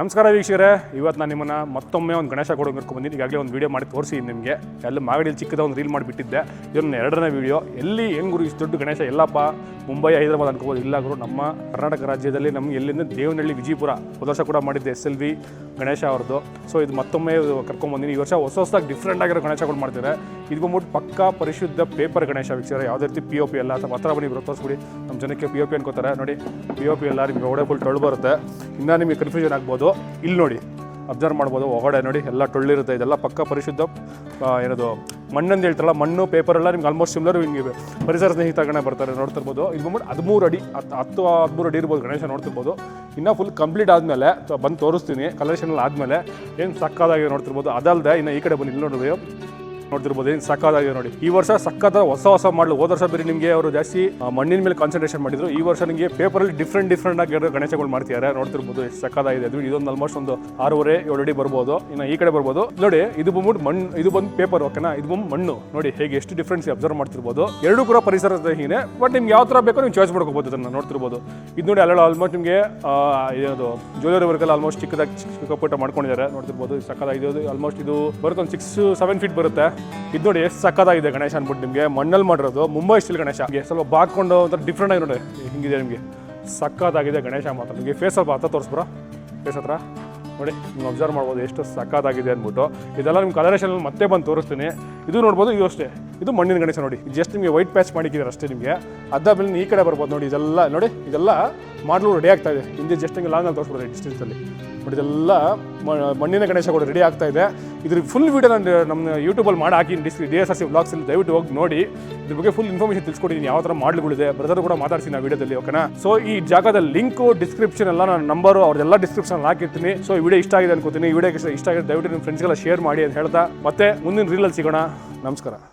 ನಮಸ್ಕಾರ ವೀಕ್ಷಕರೇ. ಇವತ್ತು ನಾನು ನಿಮ್ಮನ್ನು ಮತ್ತೊಮ್ಮೆ ಒಂದು ಗಣೇಶ ಕೊಡೋ ಕರ್ಕೊಂಡು ಬಂದಿದ್ದು ಈಗಾಗಲೇ ಒಂದು ವೀಡಿಯೋ ಮಾಡಿ ತೋರಿಸಿ ನಿಮಗೆ. ಎಲ್ಲ ಮಾಗಡಿಯಲ್ಲಿ ಚಿಕ್ಕದ ಒಂದು ರೀಲ್ ಮಾಡಿಬಿಟ್ಟಿದ್ದೆ. ಇದನ್ನು ಎರಡನೇ ವಿಡಿಯೋ ಎಲ್ಲಿ, ಹೆಂಗ್ ಗುರು ಇಷ್ಟು ದೊಡ್ಡ ಗಣೇಶ? ಎಲ್ಲಪ್ಪ, ಮುಂಬೈ, ಹೈದರಾಬಾದ್ ಅನ್ಕೋಬೋದು. ಇಲ್ಲ ನಮ್ಮ ಕರ್ನಾಟಕ ರಾಜ್ಯದಲ್ಲಿ ನಮ್ಗೆ ಎಲ್ಲಿಂದ? ದೇವನಹಳ್ಳಿ, ವಿಜಯಪುರ. ಹೋದ ಕೂಡ ಮಾಡಿದ್ದೆ ಎಸ್ ಎಲ್ ವಿ. ಗಣೇಶ ಅವ್ರದ್ದು. ಸೊ ಇದು ಮತ್ತೊಮ್ಮೆ ಕರ್ಕೊಂಬಂದಿನಿ ಈ ವರ್ಷ ಹೊಸ ಹೊಸದಾಗಿ ಡಿಫ್ರೆಂಟ್ ಆಗಿರೋ ಗಣೇಶಗಳು ಮಾಡ್ತಾರೆ ಇದು ಬಂದ್ಬಿಟ್ಟು ಪಕ್ಕಾ ಪರಿಶುದ್ಧ ಪೇಪರ್ ಗಣೇಶ ವೀಕ್ಷಕರೇ. ಯಾವುದೇ ರೀತಿ ಪಿ ಒ ಪಿ ಎಲ್ಲ ಅಥವಾ ಹತ್ರ ಬನ್ನಿ ಬರೋ, ತೋರಿಸ್ಬಿಡಿ. ನಮ್ಮ ಜನಕ್ಕೆ ಪಿ ಒ ಪಿ ಅನ್ಕೋತಾರೆ. ನೋಡಿ ಪಿ ಒ ಪಿ ಎಲ್ಲ ನಿಮಗೆ ಒಳಗಡೆ ಫುಲ್ ಬರುತ್ತೆ ಇನ್ನೂ ನಿಮಗೆ ಕನ್ಫ್ಯೂಷನ್ ಆಗ್ಬೋದು. ಇಲ್ಲಿ ನೋಡಿ. ಅಬ್ಸರ್ವ್ ಮಾಡ್ಬೋದು. ಒಳಗಡೆ ನೋಡಿ, ಎಲ್ಲ ಟೊಳ್ಳಿರುತ್ತೆ. ಇದೆಲ್ಲ ಪಕ್ಕ ಪರಿಶುದ್ಧ ಏನದು, ಮಣ್ಣಂದು ಹೇಳ್ತಾರಲ್ಲ, ಮಣ್ಣು ಪೇಪರ್ ಎಲ್ಲ ನಿಮ್ಗೆ ಆಲ್ಮೋಸ್ಟ್ ಸಿಮ್ಲರ್ ಹಿಂಗೆ ಪರಿಸರ ಸ್ನೇಹಿತ ಗಣ ಬರ್ತಾರೆ, ನೋಡ್ತಿರ್ಬೋದು. ಇದು ಬಂದ್ಬಿಟ್ಟು ಹದಿಮೂರು ಅಡಿ ಹತ್ತು ಹತ್ತು, ಹದಿಮೂರು ಅಡಿ ಇರ್ಬೋದು ಗಣೇಶ ನೋಡ್ತಿರ್ಬೋದು. ಇನ್ನೂ ಫುಲ್ ಕಂಪ್ಲೀಟ್ ಆದಮೇಲೆ ಬಂದು ತೋರಿಸ್ತೀನಿ ಕಲರ್ಷನ್ ಎಲ್ಲ ಆದಮೇಲೆ, ಏನು ಸಕ್ಕದಾಗಿ ನೋಡ್ತಿರ್ಬೋದು. ಅದಲ್ಲದೆ ಇನ್ನು ಈ ಕಡೆ ಬಂದು ಇಲ್ಲಿ ನೋಡಿ ನೋಡ್ತಿರ್ಬೋದು ಏನು ಸಕ್ಕದಾಗಿದೆ ನೋಡಿ. ಈ ವರ್ಷ ಸಕ್ಕತ್ತ ಹೊಸ ಹೊಸ ಮಾಡಲು. ಹೋದ ವರ್ಷ ಬೇರೆ ನಿಮಗೆ ಅವರು ಜಾಸ್ತಿ ಮಣ್ಣಿನ ಮೇಲೆ ಕಾನ್ಸಂಟ್ರೇಷನ್ ಮಾಡಿದ್ರು. ಈ ವರ್ಷ ನಿಮಗೆ ಪೇಪರಲ್ಲಿ ಡಿಫ್ರೆಂಟ್ ಡಿಫ್ರೆಂಟ್ ಆಗಿ ಗಣೇಶಗಳು ಮಾಡ್ತಿದ್ದಾರೆ ನೋಡ್ತಿರ್ಬೋದು ಎಷ್ಟು ಸಕ್ಕದಾಗಿದೆ ಅದು ಇದೊಂದು ಆಲ್ಮೋಸ್ಟ್ ಒಂದು ಆರೂವರೆ ಏಳು ಅಡಿ ಬರ್ಬೋದು. ಇನ್ನು ಈ ಕಡೆ ಬರ್ಬೋದು. ನೋಡಿ, ಇದು ಬಂದ್ಬಿಟ್ಟು ಮಣ್ಣು, ಇದು ಬಂದು ಪೇಪರ್ ಓಕೆನಾ ಇದು ಬಂದು ಮಣ್ಣು. ನೋಡಿ, ಹೇಗೆ ಎಷ್ಟು ಡಿಫ್ರೆನ್ಸ್ ಅಬ್ಸರ್ವ್ ಮಾಡ್ತಿರ್ಬೋದು. ಎರಡು ಕೂಡ ಪರಿಸರ ಹೀಗೆ ಬಟ್ ನಿಮ್ಗೆ ಯಾವ ಥರ ಬೇಕೋ ನೀವು ಚಾಯ್ಸ್ ಮಾಡ್ಕೋಬೋದು ಅದನ್ನು ನೋಡ್ತಿರ್ಬೋದು. ಇದು ನೋಡಿ ಅಲ್ಲೆಲ್ಲ ಆಲ್ಮೋಸ್ಟ್ ನಿಮಗೆ ಇದು ಜ್ಯುವೆಲರಿ ವರ್ಕಲ್ಲಿ ಆಲ್ಮೋಸ್ಟ್ ಚಿಕ್ಕದಾಗಿ ಚಿಕ್ಕ ಪುಟ್ಟ ಮಾಡ್ಕೊಂಡಿದ್ದಾರೆ. ನೋಡ್ತಿರ್ಬೋದು ಸಕ್ಕದಾಗಿದೆ ಆಲ್ಮೋಸ್ಟ್ ಇದು ಬರುತ್ತೆ, ಒಂದು ಸಿಕ್ಸ್ ಸೆವೆನ್ ಫೀಟ್ ಬರುತ್ತೆ. ಇದು ನೋಡಿ ಎಷ್ಟು ಸಕ್ಕದಾಗಿದೆ ಗಣೇಶ ಅನ್ಬಿಟ್ಟು ನಿಮಗೆ. ಮಣ್ಣಲ್ಲಿ ಮಾಡಿರೋದು ಮುಂಬೈ ಸ್ಟೈಲ್ ಗಣೇಶ. ಸ್ವಲ್ಪ ಬಾಕೊಂಡು ಒಂಥರ ಡಿಫ್ರೆಂಟ್ ಆಗಿ ನೋಡಿ. ಹಿಂಗಿದೆ ನಿಮಗೆ. ಸಕ್ಕತ್ತಾಗಿದೆ ಗಣೇಶ ಮಾತ್ರ. ನಿಮಗೆ ಫೇಸ್ ಸ್ವಲ್ಪ ಹತ್ರ ತೋರಿಸ್ಬ್ರಾ ಫೇಸ್ ಹತ್ರ. ನೋಡಿ, ನೀವು ಅಬ್ಸರ್ವ್ ಮಾಡ್ಬೋದು ಎಷ್ಟು ಸಕ್ಕತ್ತಾಗಿದೆ ಅಂದ್ಬಿಟ್ಟು ಇದೆಲ್ಲ ನಿಮ್ಮ ಕಲರೇಷನ್ ಮತ್ತೆ ಬಂದು ತೋರಿಸ್ತೀನಿ. ಇದು ನೋಡ್ಬೋದು ಇದು ಅಷ್ಟೇ. ಇದು ಮಣ್ಣಿನ ಗಣೇಶ ನೋಡಿ. ಜಸ್ಟ್ ನಿಮಗೆ ವೈಟ್ ಪ್ಯಾಚ್ ಮಾಡಿಕ್ಕಿದ್ದಾರೆ ಅಷ್ಟೇ ನಿಮಗೆ. ಅದಾದ್ಮೇಲೆ ಈ ಕಡೆ ಬರ್ಬೋದು ನೋಡಿ. ಇದೆಲ್ಲ ನೋಡಿ, ಇದೆಲ್ಲ ಮಾಡಲು ರೆಡಿ ಆಗ್ತಾ ಇದೆ. ಹಿಂದೆ ಜಸ್ಟ್ ನಿಮಗೆ ಲಾಂಗಲ್ಲಿ ತೋರಿಸ್ಬೋದು ಡಿಸ್ಟೆನ್ಸಲ್ಲಿ ನೋಡಿ ಇದೆಲ್ಲ ಮಣ್ಣಿನ ಗಣೇಶ ಕೂಡ ರೆಡಿ ಆಗ್ತಾ ಇದೆ. ಇದ್ರ ಫುಲ್ ವೀಡಿಯೋ ನಾನು ನಮ್ಮ ಯೂಟ್ಯೂಬಲ್ಲಿ ಮಾಡಿ ಹಾಕಿ ಡಿಸ್ ಡಿ ಎಸ್ ಆರ್ ಸಿ ಬ್ಲಾಗ್ಸಲ್ಲಿ ದಯವಿಟ್ಟು ಹೋಗಿ ನೋಡಿ. ಇದ್ರ ಬಗ್ಗೆ ಫುಲ್ ಇನ್ಫಾರ್ಮೇಷನ್ ತಿಳ್ಸ್ಕೊಟ್ಟಿದ್ದೀನಿ ಯಾವ ಥರ ಮಾಡ್ಲುಗಳಿದೆ. ಬ್ರದರ್ ಕೂಡ ಮಾತಾಡ್ತೀನಿ ಆ ವಿಡಿಯೋದಲ್ಲಿ ಓಕೆನಾ? ಸೊ ಈ ಜಾಗದ ಲಿಂಕು ಡಿಸ್ಕ್ರಿಪ್ಷನ್ ಎಲ್ಲ ನಾನು ನಂಬರು ಅವ್ರದ್ದೆಲ್ಲ ಡಿಸ್ಕ್ರಿಪ್ಷನ್ ಹಾಕಿರ್ತೀನಿ. ಸೊ ಈ ವಿಡಿಯೋ ಇಷ್ಟ ಆಗಿದೆ ಅನ್ಕೋತೀನಿ. ಈ ವಿಡಿಯೋ ಇಷ್ಟ ಆಗಿದೆ, ದಯವಿಟ್ಟು ನಿಮ್ಮ ಫ್ರೆಂಡ್ಸ್ಗೆಲ್ಲ ಶೇರ್ ಮಾಡಿ ಅಂತ ಹೇಳ್ತಾ. ಮತ್ತೆ ಮುಂದಿನ ರೀಲಲ್ಲಿ ಸಿಗೋಣ. ನಮಸ್ಕಾರ.